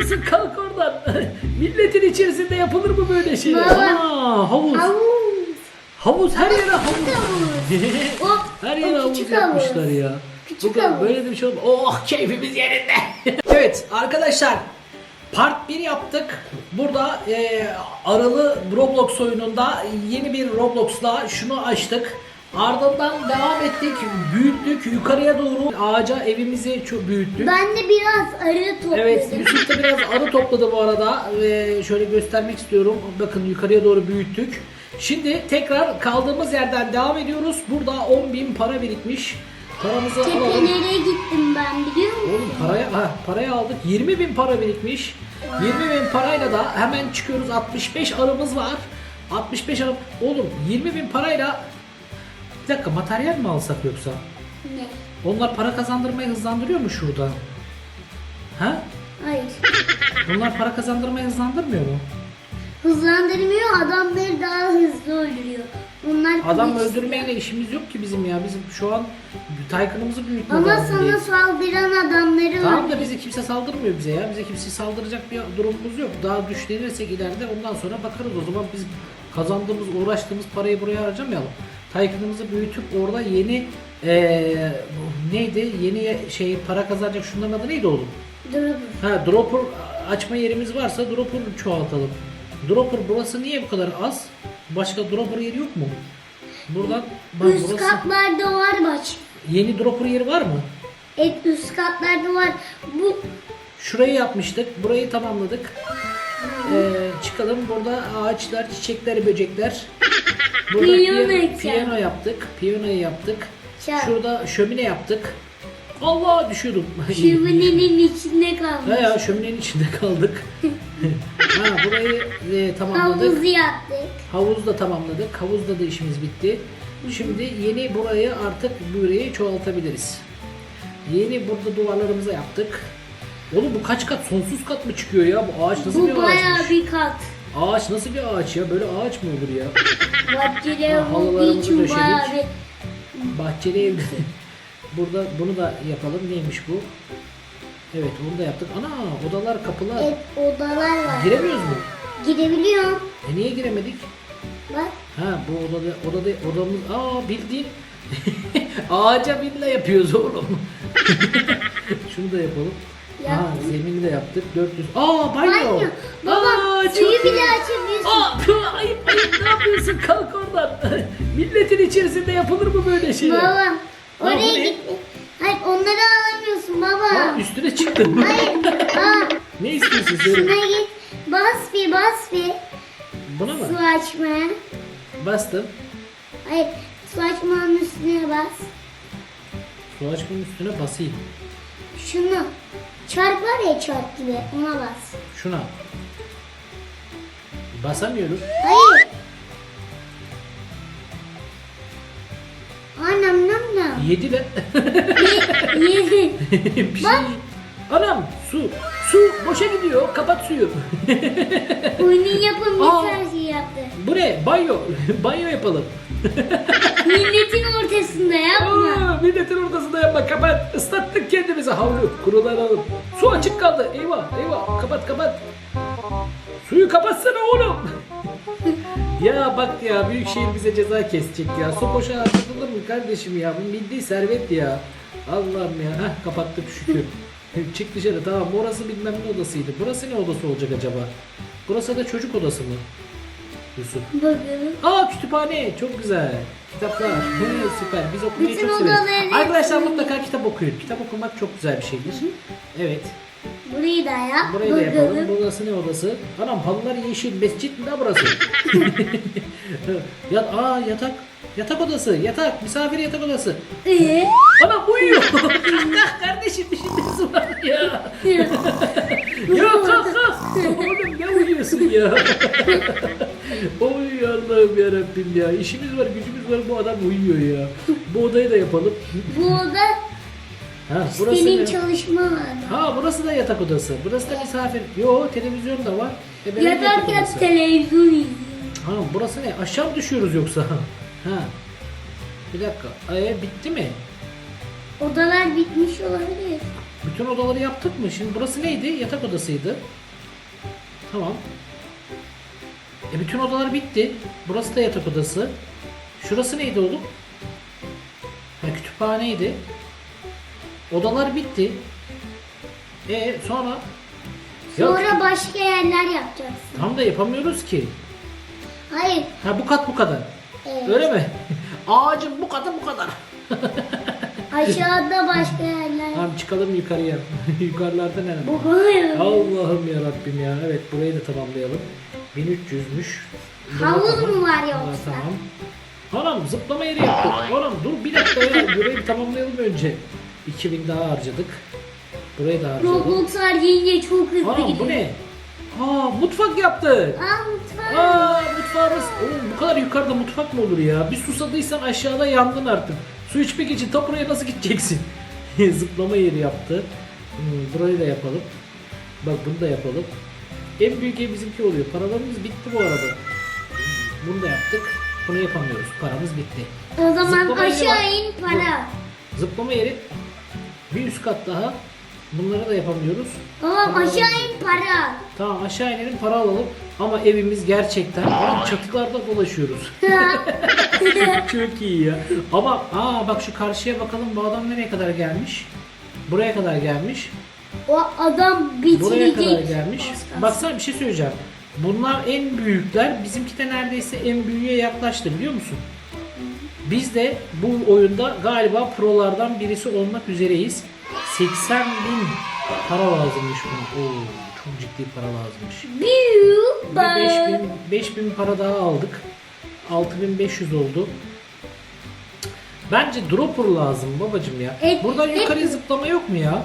yapıyorsun? Kalk oradan. Milletin içerisinde yapılır mı böyle şey? Baba. Aa, havuz. Havuz. Havuz her yere havuz. O, her yere havuz küçük yapmışlar havuz. ya. Küçük Bu kadar- havuz. Böyle de bir şey olmaz. Oh keyfimiz yerinde. evet arkadaşlar. Part 1 yaptık. Burada e, aralı Roblox oyununda yeni bir Roblox'la şunu açtık. Ardından devam ettik, büyüttük, yukarıya doğru ağaca evimizi çok büyüttük. Ben de biraz arı topladım. Evet, Yusuf da biraz arı topladı bu arada ve şöyle göstermek istiyorum. Bakın yukarıya doğru büyüttük. Şimdi tekrar kaldığımız yerden devam ediyoruz. Burada 10.000 para birikmiş. Paramızı alalım. Tepelere gittim ben biliyor musun? Oğlum paraya, ha, parayı aldık. 20 bin para birikmiş. 20 bin parayla da hemen çıkıyoruz. 65 arımız var. 65 arım. Oğlum 20 bin parayla bir dakika materyal mi alsak yoksa? Ne? Onlar para kazandırmayı hızlandırıyor mu şurada? Ha? Hayır. Bunlar para kazandırmayı hızlandırmıyor mu? Hızlandırmıyor adamları daha hızlı öldürüyor. Onlar Adam kılıç- öldürmeyle işimiz yok ki bizim ya. Bizim şu an Taycan'ımızı büyütme Ama sana değil. saldıran adamları Tamam da bize kimse saldırmıyor bize ya. Bize kimse saldıracak bir durumumuz yok. Daha güçlenirsek ileride ondan sonra bakarız. O zaman biz kazandığımız, uğraştığımız parayı buraya harcamayalım. Taycan'ımızı büyütüp orada yeni eee, neydi? Yeni şey para kazanacak şunların adı neydi oğlum? Dur. Ha dropper açma yerimiz varsa dropper çoğaltalım. Dropper burası niye bu kadar az? Başka dropper yeri yok mu? Buradan bak Üst burası katlarda var bak. yeni dropper yeri var mı? Et üst katlarda var. Bu Şurayı yapmıştık. Burayı tamamladık. Ee, çıkalım. Burada ağaçlar, çiçekler, böcekler. Burada Piyano piyano, piyano yaptık. Piyanoyu yaptık. Çal. Şurada şömine yaptık. Allah düşüyordum. şöminenin içinde kalmış. Ha ya şöminenin içinde kaldık. ha burayı e, tamamladık. Havuzu yaptık. Havuz da tamamladık. Havuzda da işimiz bitti. Şimdi yeni burayı artık burayı çoğaltabiliriz. Yeni burada duvarlarımızı yaptık. Oğlum bu kaç kat? Sonsuz kat mı çıkıyor ya? Bu ağaç nasıl bir Bu bayağı ağaçmış? bir kat. Ağaç nasıl bir ağaç ya? Böyle ağaç mı olur ya? Bahçeler Ha, olduğu halılarımızı için döşedik. bayağı bir... Bahçeli evde. Burada bunu da yapalım. Neymiş bu? Evet onu da yaptık. Ana odalar kapılar. Et odalar var. Giremiyoruz mu? Girebiliyorum. E niye giremedik? Bak. Ha bu odada odada odamız aa bildiğin ağaca villa yapıyoruz oğlum. Şunu da yapalım. Ha Yaptım. zemini de yaptık. 400. Aa banyo. Banyo. Baba Aa, çok suyu iyi. bile açabiliyorsun. Aa ayıp ayıp ne yapıyorsun kalk oradan. Milletin içerisinde yapılır mı böyle şey? Baba bu oraya ne? git. Hayır onları alamıyorsun baba. Aa üstüne çıktın. Hayır. Aa, ne istiyorsun söyle. şuna git. Bas bir bas bir. Buna mı? Su açmaya. Bastım. Hayır. Su açmanın üstüne bas. Su açmanın üstüne basayım. Şunu. Çark var ya çark gibi. Ona bas. Şuna. Basamıyorum. Hayır. Anam nam nam. Yedi. Ye- Yedi. bir şey. Bak. Anam su. Su boşa gidiyor. Kapat suyu. Oyunun yapımcısı Aa. her şeyi yaptı. Bu ne? Banyo. Banyo yapalım. Milletin ortasında yapma. Aa, milletin ortasında yapma. Kapat. Islattık kendimizi. Havlu. Kurulanalım. Su açık kaldı. Eyvah. Eyvah. Kapat kapat. Suyu kapatsana oğlum. ya bak ya Büyükşehir bize ceza kesecek ya. Su boşa harcatılır mı kardeşim ya? Bu milli servet ya. Allah'ım ya. Heh, kapattık şükür. Çık dışarı tamam. Orası bilmem ne odasıydı. Burası ne odası olacak acaba? Burası da çocuk odası mı? Yusuf. Bakalım. Aa kütüphane çok güzel. Kitaplar. He, süper. Biz okumayı Bütün çok severiz. odaları- Arkadaşlar mutlaka kitap okuyun. Kitap okumak çok güzel bir şeydir. Evet. Burayı da yap. Burayı da yapalım. bakalım. Burası ne odası? Anam halılar yeşil. Mescit mi la burası? ya, aa yatak. Yatak odası. Yatak. Misafir yatak odası. Ee? Anam uyuyor. kalk kalk kardeşim işimiz var ya. ya kalk kalk. Oğlum ne uyuyorsun ya? Oy Allah'ım yarabbim ya. İşimiz var gücümüz var bu adam uyuyor ya. Bu odayı da yapalım. Bu oda Ha, burası senin ne? çalışma alanı. Ha burası da yatak odası. Burası da misafir. Yo televizyon da var. E, benim yatak odası. televizyon izliyor. Ha burası ne? Aşağı mı düşüyoruz yoksa? Ha. Bir dakika. Ee, bitti mi? Odalar bitmiş olabilir. bütün odaları yaptık mı? Şimdi burası neydi? Yatak odasıydı. Tamam. E bütün odalar bitti. Burası da yatak odası. Şurası neydi oğlum? Ha, kütüphaneydi. Odalar bitti. E sonra? Ya, Sonra başka yerler yapacaksın. tam da yapamıyoruz ki. Hayır. Ha bu kat bu kadar. Evet. Öyle mi? Ağacım bu kadar bu kadar. Aşağıda başka yerler. Tamam çıkalım yukarıya. Yukarılarda ne? Bu kadar. Allah'ım ya Rabbim ya. Evet burayı da tamamlayalım. 1300'müş. Dur Havuz mu var yoksa? Tamam. Anam zıplama yeri yaptık. Anam dur bir dakika ya. Burayı bir tamamlayalım önce. 2000 daha harcadık. Burayı da harcadık. Roblox harcayınca çok hızlı Anam gidiyor. bu ne? Aa mutfak yaptık. Aa mutfak. Aa mutfağımız. Oğlum bu kadar yukarıda mutfak mı olur ya? Bir susadıysan aşağıda yandın artık. Su içmek için ta buraya nasıl gideceksin? Zıplama yeri yaptı. Hmm, burayı da yapalım. Bak bunu da yapalım. En büyük ev bizimki oluyor. Paralarımız bitti bu arada. Bunu da yaptık. Bunu yapamıyoruz. Paramız bitti. O zaman Zıplama aşağı in para. Zıplama yeri bir üst kat daha. Bunları da yapamıyoruz. Babam aşağı in para. Tamam aşağı inelim para alalım. Ama evimiz gerçekten Oğlum çatılarda dolaşıyoruz. Çok iyi ya. Ama aa bak şu karşıya bakalım bu adam nereye kadar gelmiş? Buraya kadar gelmiş. o adam Buraya kadar gelmiş. Az kalsın. Baksana bir şey söyleyeceğim. Bunlar en büyükler. Bizimki de neredeyse en büyüğe yaklaştı biliyor musun? Biz de bu oyunda galiba prolardan birisi olmak üzereyiz. 80 bin para lazımmış buna. Oo, çok ciddi para lazımmış. Büyük bak. 5000 5000 para daha aldık. 6500 oldu. Bence dropper lazım babacım ya. Evet, Buradan evet. yukarıya zıplama yok mu ya?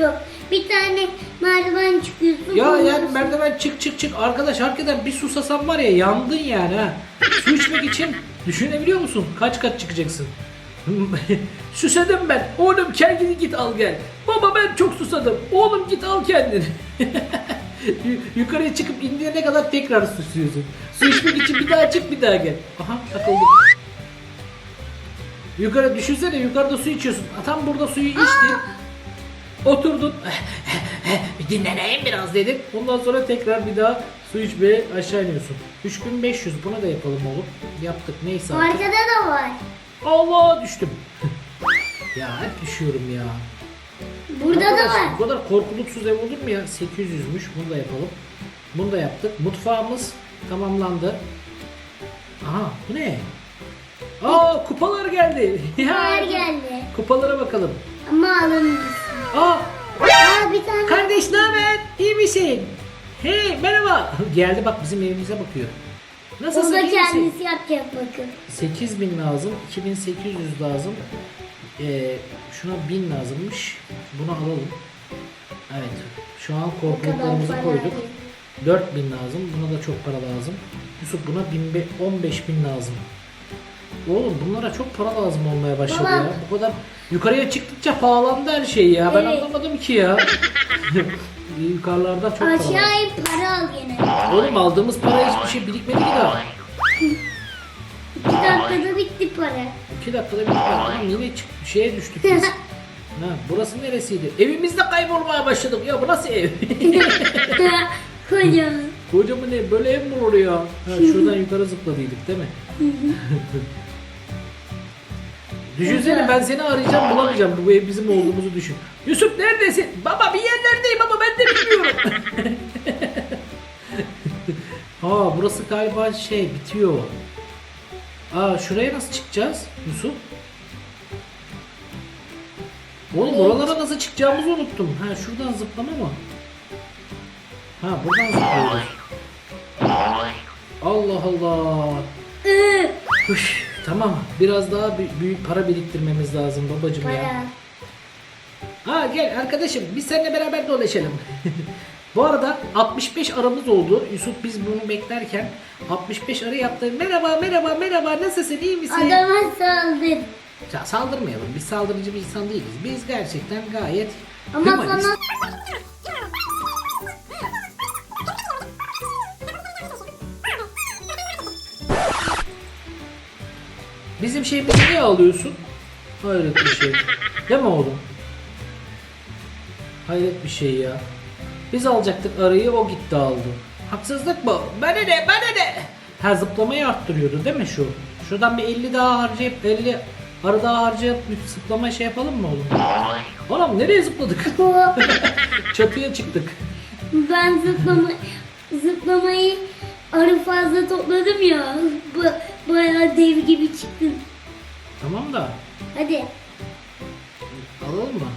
Yok. Bir tane merdiven çıkıyorsun. Ya yani sonra- merdiven çık çık çık. Arkadaş hakikaten bir susasan var ya yandın yani ha. Su içmek için düşünebiliyor musun? Kaç kat çıkacaksın? Susadım ben. Oğlum kendini git al gel. Baba ben çok susadım. Oğlum git al kendini. Yu- Yukarıya çıkıp indiğine kadar tekrar susuyorsun. Su içmek için bir daha çık bir daha gel. Aha takıldık. Yukarı düşünsene yukarıda su içiyorsun. Tam burada suyu içtin. Oturdun. bir dinleneyim biraz dedin. Ondan sonra tekrar bir daha su içmeye aşağı iniyorsun. 3500 bunu da yapalım oğlum. Yaptık neyse artık. Arkada da var. Allah düştüm. ya hep düşüyorum ya. Burada da Arkadaş, var. Bu kadar korkuluksuz ev olur mu ya? 800'müş. Bunu da yapalım. Bunu da yaptık. Mutfağımız tamamlandı. Aha bu ne? Aa kupalar geldi. Kupalar geldi. Kupalara bakalım. Ama alın. Aa Aa bir tane. kardeş ne haber? İyi misin? Hey merhaba. Geldi bak bizim evimize bakıyor. O Nasılsın da kendisi yapacak bakın. 8000 lazım. 2800 lazım. Ee, şuna 1000 lazımmış. Bunu alalım. Evet. Şu an korkuluklarımızı koyduk. 4000 lazım. Buna da çok para lazım. Yusuf buna 15000 lazım. Oğlum bunlara çok para lazım olmaya başladı Baba. ya. Bu kadar yukarıya çıktıkça pahalandı her şey ya. Ben Evet. anlamadım ki ya. Yukarılarda çok para var. Aşağı in para al gene. Oğlum aldığımız para hiçbir şey birikmedi ki daha. İki dakikada bitti para. İki dakikada bir tamam yine çık şeye düştük biz. ha, burası neresiydi? Evimizde kaybolmaya başladık. Ya bu nasıl ev? Kocaman. Kocaman ev böyle ev mi olur ya? Ha, şuradan yukarı zıpladıydık değil mi? Düşünsene ben seni arayacağım bulamayacağım. Bu ev bizim olduğumuzu düşün. Yusuf neredesin? Baba bir yerlerdeyim ama ben de bilmiyorum. Aa burası galiba şey bitiyor. Aa şuraya nasıl çıkacağız Yusuf? Oğlum oralara nasıl çıkacağımızı unuttum. Ha şuradan zıplama mı? Ha buradan zıplıyoruz. Allah Allah. Iı, Üf, tamam biraz daha bü- büyük para biriktirmemiz lazım babacım ya. para. Ha gel arkadaşım biz seninle beraber dolaşalım. Bu arada 65 aramız oldu. Yusuf biz bunu beklerken 65 arı yaptı. Merhaba merhaba merhaba nasılsın iyi misin? Adama saldır. Ya saldırmayalım. Biz saldırıcı bir insan değiliz. Biz gerçekten gayet Ama hümanist. sana Bizim şeyimizi niye alıyorsun? Hayret bir şey. Değil mi oğlum? Hayret bir şey ya. Biz alacaktık arıyı o gitti aldı. Haksızlık bu. Bana ne bana ne? Ha zıplamayı arttırıyordu değil mi şu? Şuradan bir 50 daha harcayıp 50 arı daha harcayıp bir zıplama şey yapalım mı oğlum? Oğlum nereye zıpladık? Çatıya çıktık. ben zıplama, zıplamayı arı fazla topladım ya. Bu, bayağı dev gibi çıktım. Tamam da Hadi. alalım mı?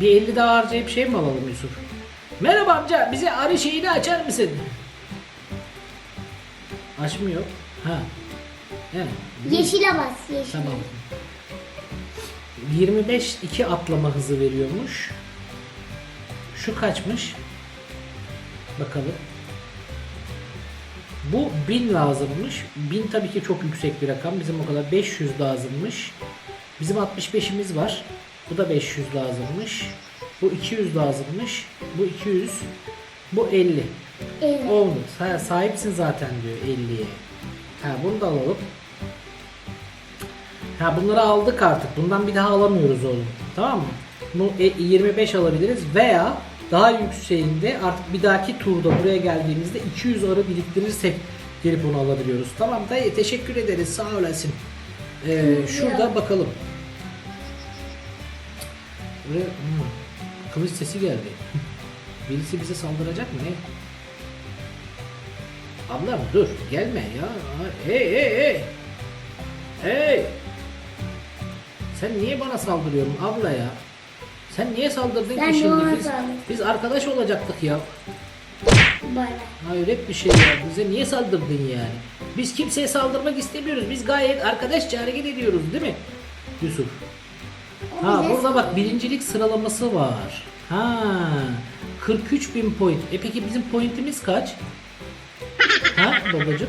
Bir 50 daha harcayıp şey mi alalım Yusuf? Merhaba amca bize arı şeyini açar mısın? Açmıyor. Ha. He. Yeşile bas. Yeşile. Tamam. 25 2 atlama hızı veriyormuş. Şu kaçmış? Bakalım. Bu 1000 lazımmış. 1000 tabii ki çok yüksek bir rakam. Bizim o kadar 500 lazımmış. Bizim 65'imiz var. Bu da 500 lazımmış. Bu 200 lazımmış. Bu 200. Bu 50. Evet. Oldu. Ha, sahipsin zaten diyor 50'ye. Ha bunu da alalım. Ha bunları aldık artık. Bundan bir daha alamıyoruz oğlum. Tamam mı? Bu e, 25 alabiliriz veya daha yükseğinde artık bir dahaki turda buraya geldiğimizde 200 arı biriktirirsek gelip onu alabiliyoruz. Tamam dayı teşekkür ederiz sağ olasın. Ee, şurada bakalım. Buraya, hmm, kılıç sesi geldi. Birisi bize saldıracak mı ne? Ablam dur gelme ya. Hey hey hey. Hey. Sen niye bana saldırıyorsun abla ya? Sen niye saldırdın Ben ki de şimdi? Biz, saldırdım. biz arkadaş olacaktık ya. Bayağı. Hayret bir şey ya. Bize niye saldırdın yani? Biz kimseye saldırmak istemiyoruz. Biz gayet arkadaşça hareket ediyoruz değil mi? Yusuf. Ha bize burada bak birincilik sıralaması var. Ha 43 bin point. E peki bizim pointimiz kaç? Ha babacığım?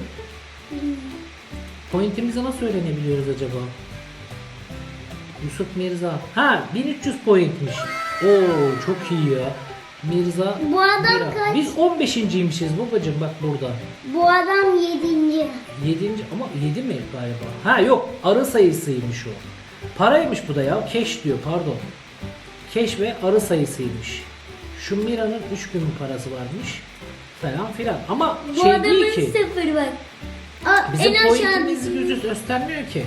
Pointimizi nasıl öğrenebiliyoruz acaba? Yusuf Mirza. Ha 1300 pointmiş. Oo çok iyi ya. Mirza. Bu adam Mira. kaç? Biz 15.ymişiz babacığım bak burada. Bu adam yedinci. 7. ama 7 mi galiba? Ha yok arı sayısıymış o. Paraymış bu da ya. Keş diyor pardon. Keş ve arı sayısıymış. Şu Mira'nın 3000 parası varmış. Falan filan. Ama Bu şey adamın değil ki. sıfır bak. Aa, Bizim en pointimiz aşağıdaki. yüzü göstermiyor ki.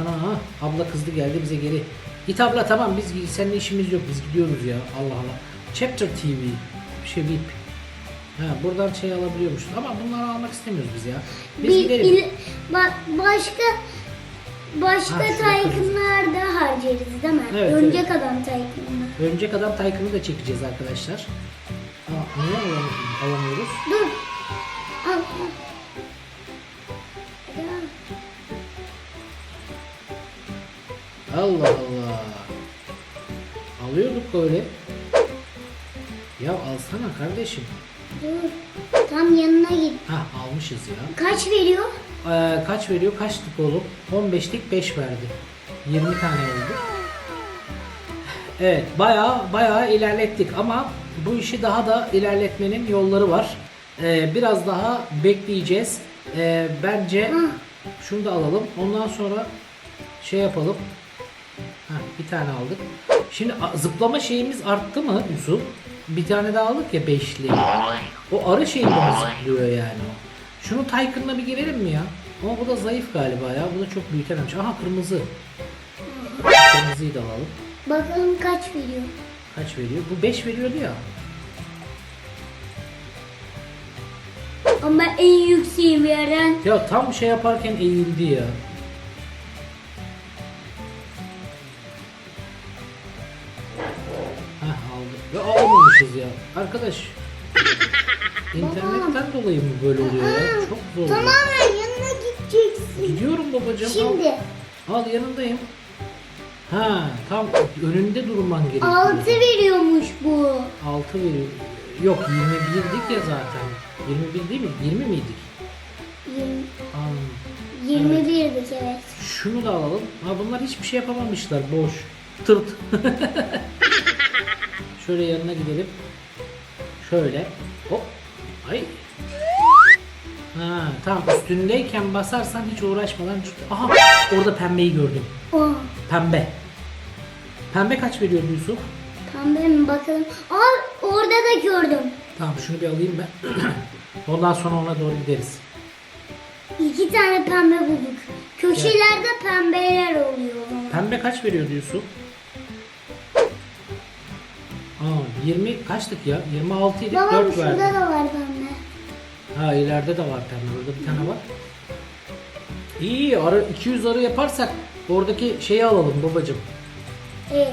Ana ha, abla kızdı geldi bize geri. Git abla tamam biz seninle işimiz yok biz gidiyoruz ya Allah Allah. Chapter TV bir şey bip. Ha buradan şey alabiliyormuşuz ama bunları almak istemiyoruz biz ya. Biz Bir, gidelim. il- bak başka başka Ha, Taycan'larda harcarız değil mi? Evet, Örümcek adam Taycan'da. Örümcek Adam Taycan'ı da çekeceğiz arkadaşlar. Aa, niye alam- alamıyoruz? Dur. Al al. Allah Allah. Alıyorduk böyle. Ya alsana kardeşim. Dur. Tam yanına git. Hah almışız ya. Kaç veriyor? Ee, kaç veriyor? Kaçtık oğlum? 15'lik 5 verdi. 20 tane oldu. Evet bayağı bayağı ilerlettik ama bu işi daha da ilerletmenin yolları var. Ee, biraz daha bekleyeceğiz. Ee, bence şunu da alalım. Ondan sonra şey yapalım. Heh, bir tane aldık. Şimdi zıplama şeyimiz arttı mı Yusuf? Bir tane daha aldık ya beşli. O arı şeyinde mi zıplıyor yani o? Şunu Taycan'la bir girelim mi ya? Ama bu da zayıf galiba ya. Bu da çok büyütememiş. Aha kırmızı. Kırmızıyı da alalım. Bakalım kaç veriyor. Kaç veriyor? Bu 5 veriyordu ya. Ama en yükseği veren Ya tam şey yaparken eğildi ya. Alamamışız ya. Arkadaş. İnternetten dolayı mı böyle oluyor ya? Çok zor. tamamen yanına gideceksin. Gidiyorum babacığım. al. Şimdi Al yanındayım. Ha tam önünde durman gerekiyor. 6 veriyormuş bu. 6 veriyor. Yok 21'dik ya zaten. 21 değil mi? 20 miydik? 20, Aa, 21'dik evet. şunu da alalım. Ha bunlar hiçbir şey yapamamışlar. Boş. Tırt. Şöyle yanına gidelim. Şöyle. Hop. Ay. Ha, tamam üstündeyken basarsan hiç uğraşmadan Aha orada pembeyi gördüm. Oh, Pembe. Pembe kaç veriyor Yusuf? Pembe mi bakalım? Aa orada da gördüm. Tamam şunu bir alayım ben. Ondan sonra ona doğru gideriz. İki tane pembe bulduk. Köşelerde pembeler oluyor o. Pembe kaç veriyordu Yusuf? Aa 20 kaçtık ya? 26 idik Baba 4 şurada verdi. da var pembe. Ha ileride de var pembe. Burada bir tane var. İyi arı 200 arı yaparsak oradaki şeyi alalım babacım. Evet.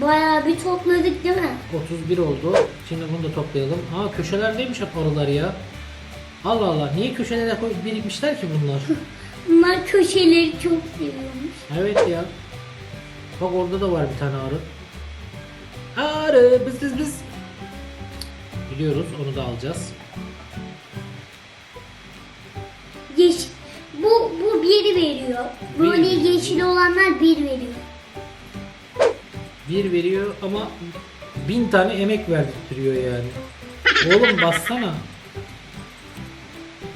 Bayağı bir topladık değil mi? 31 oldu. Şimdi bunu da toplayalım. Aa köşelerdeymiş hep arılar ya. Allah Allah. Niye köşelere koy birikmişler ki bunlar? Bunlar köşeleri çok seviyormuş. evet ya. Bak orada da var bir tane arı. Arı biz biz biz. Biliyoruz onu da alacağız. Yeş bu bu biri veriyor. Böyle Bir. yeşil olanlar bir veriyor. Bir veriyor ama bin tane emek verdirtiyor yani. Oğlum bassana.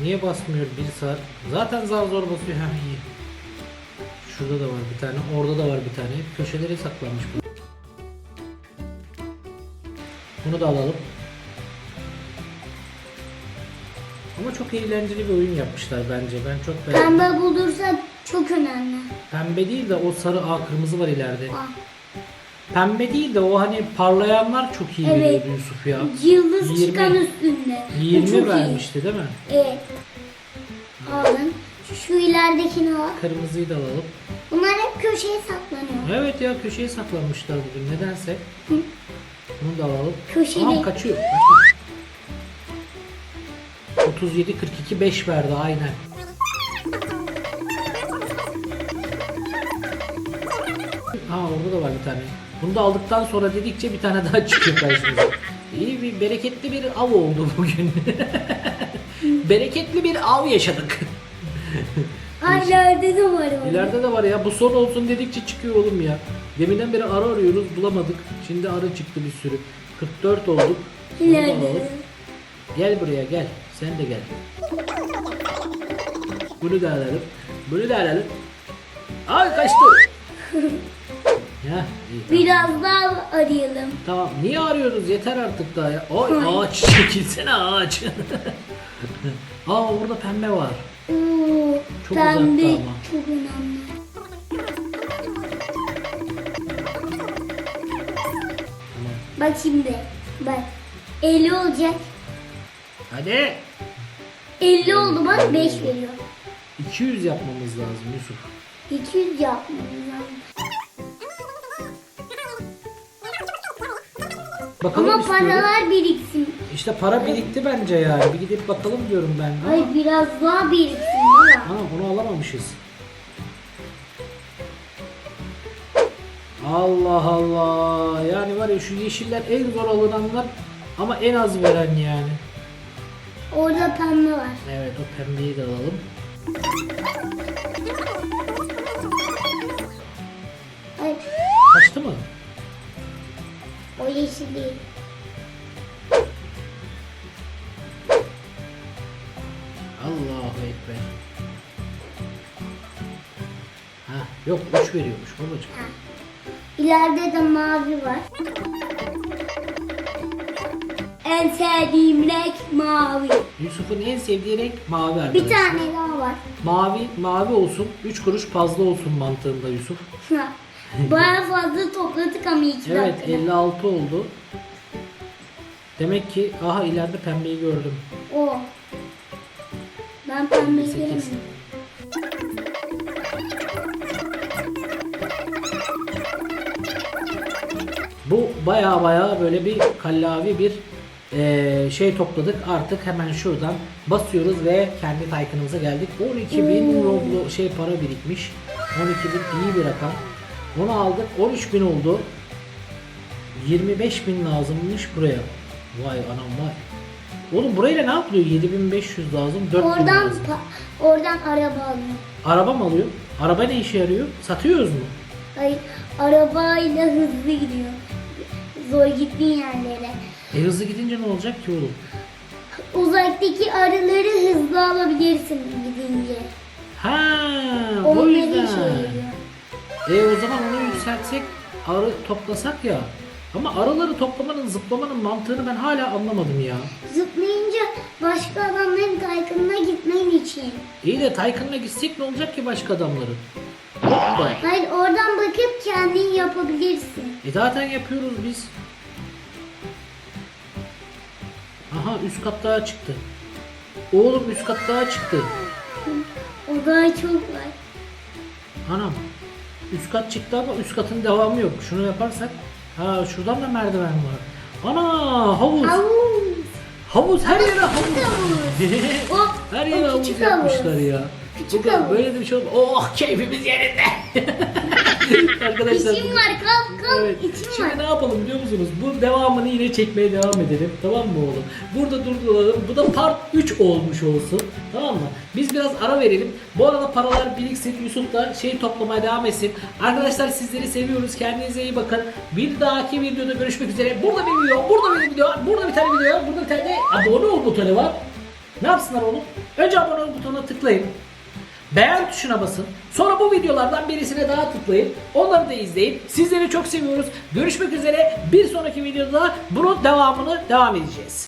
Niye basmıyor bir saat? Zaten zar zor basıyor. Ha iyi. Şurada da var bir tane. Orada da var bir tane. Köşelere saklanmış bu. Bunu da alalım. Ama çok eğlenceli bir oyun yapmışlar bence. Ben çok beğendim. Pembe bulursak çok önemli. Pembe değil de o sarı A kırmızı var ileride. Ah, Pembe değil de o hani parlayanlar çok iyi Evet. veriyordu Yusuf ya. Yıldız 20. çıkan üstünde. Bu 20 çok iyi. vermişti değil mi? Evet. Alın. Şu ileridekini al. Kırmızıyı da alalım. Bunlar hep köşeye saklanıyor. Evet ya köşeye saklanmışlar bugün nedense. Hı. Bunu da alalım. Köşede. Aa kaçıyor. Kaçma. 37 42 5 verdi aynen. Aa orada da var bir tane. Bunu da aldıktan sonra dedikçe bir tane daha çıkıyor karşımıza. İyi bir bereketli bir av oldu bugün. bereketli bir av yaşadık. Ay ileride de var orada. İleride de var ya bu son olsun dedikçe çıkıyor oğlum ya. Deminden beri arı arıyoruz bulamadık. Şimdi arı çıktı bir sürü. 44 olduk. Bunu da İleride. alalım. Gel buraya gel. Sen de gel. Bunu da alalım. Bunu da alalım. Ay kaçtı. iyi. Tamam. Biraz daha arayalım. tamam. Niye arıyoruz? Yeter artık daha ya. Ay Ay. ağaç çekilsene ağaç. Aa orada pembe var. Oo, Çok pembe uzakta ama. çok önemli. Bak şimdi. Bak. 50 olacak. Hadi. 50 oldu bak 5 veriyor. 200 yapmamız lazım Yusuf. 200 yapmamız lazım. Bakalım Ama istiyorum. paralar biriksin. İşte para birikti bence yani. Bir gidip bakalım diyorum ben. Ama, Ay biraz daha biriksin ha, onu alamamışız. Allah Allah. Yani var ya şu yeşiller en zor alınanlar ama en az veren yani. Orada pembe var. Evet o pembeyi de alalım. Ay Kaçtı mı? o yeşil değil. Allahu Ekber. Ha yok 3 veriyormuş babacığım. Ha. İleride de mavi var. En sevdiğim renk mavi. Yusuf'un en sevdiği renk mavi arkadaşlar. Bir tane daha var. Mavi, mavi olsun, 3 kuruş fazla olsun mantığında Yusuf. Baya fazla topladık ama iki Evet dakikada. 56 oldu. Demek ki aha ileride pembeyi gördüm. O. Ben pembe 58. göremedim. Baya baya böyle bir kallavi bir eee, şey topladık. Artık hemen şuradan basıyoruz ve kendi taykanımıza geldik. 12 bin roblo şey para birikmiş. 12 bin iyi bir rakam. Onu aldık. 13 bin oldu. 25 bin lazımmış buraya. Vay anam vay. Oğlum burayla ne yapılıyor? 7500 lazım. 4000 Oradan lazım. oradan araba alıyor. Araba mı alıyor? Araba ne işe yarıyor? Satıyoruz mu? Hayır, arabayla hızlı gidiyor. Zor gittiğin yerlere. E hızlı gidince ne olacak ki oğlum? Uzaktaki arıları hızlı alabilirsin gidince. Ha, o yüzden. yarıyor. E o zaman onu yükseltsek arı toplasak ya. Ama arıları toplamanın zıplamanın mantığını ben hala anlamadım ya. Zıplayınca başka adamların kaykınına gitmen için. İyi de Taycan'la gitsek ne olacak ki başka adamların? Hoppa. Hayır oradan bakıp kendin yapabilirsin. E zaten yapıyoruz biz. Aha üst kat daha çıktı. Oğlum üst kat daha çıktı. O daha çok var. Anam. Üst kat çıktı ama üst katın devamı yok. Şunu yaparsak. Ha şuradan da merdiven var. Ana havuz. Havuz. Havuz her yere havuz. Küçük havuz. O, her yere o havuz yapmışlar ya. Küçük havuz. Böyle de bir şey olmaz. Oh keyfimiz yerinde. Arkadaşlar. İçim var kalk kalk Evet. içim Şimdi var. ne yapalım biliyor musunuz? Bu devamını yine çekmeye devam edelim. Tamam mı oğlum? Burada durduralım. Bu da part 3 olmuş olsun. Tamam mı? Biz biraz ara verelim. Bu arada paralar biriksin. Yusuf da şey toplamaya devam etsin. Arkadaşlar sizleri seviyoruz. Kendinize iyi bakın. Bir dahaki videoda görüşmek üzere. Burada bir video, burada bir video, burada bir tane video, burada bir tane de abone ol butonu var. Ne yapsınlar oğlum? Önce abone ol butonuna tıklayın. Beğen tuşuna basın. Sonra bu videolardan birisine daha tıklayın. Onları da izleyin. Sizleri çok seviyoruz. Görüşmek üzere. Bir sonraki videoda bunun devamını devam edeceğiz.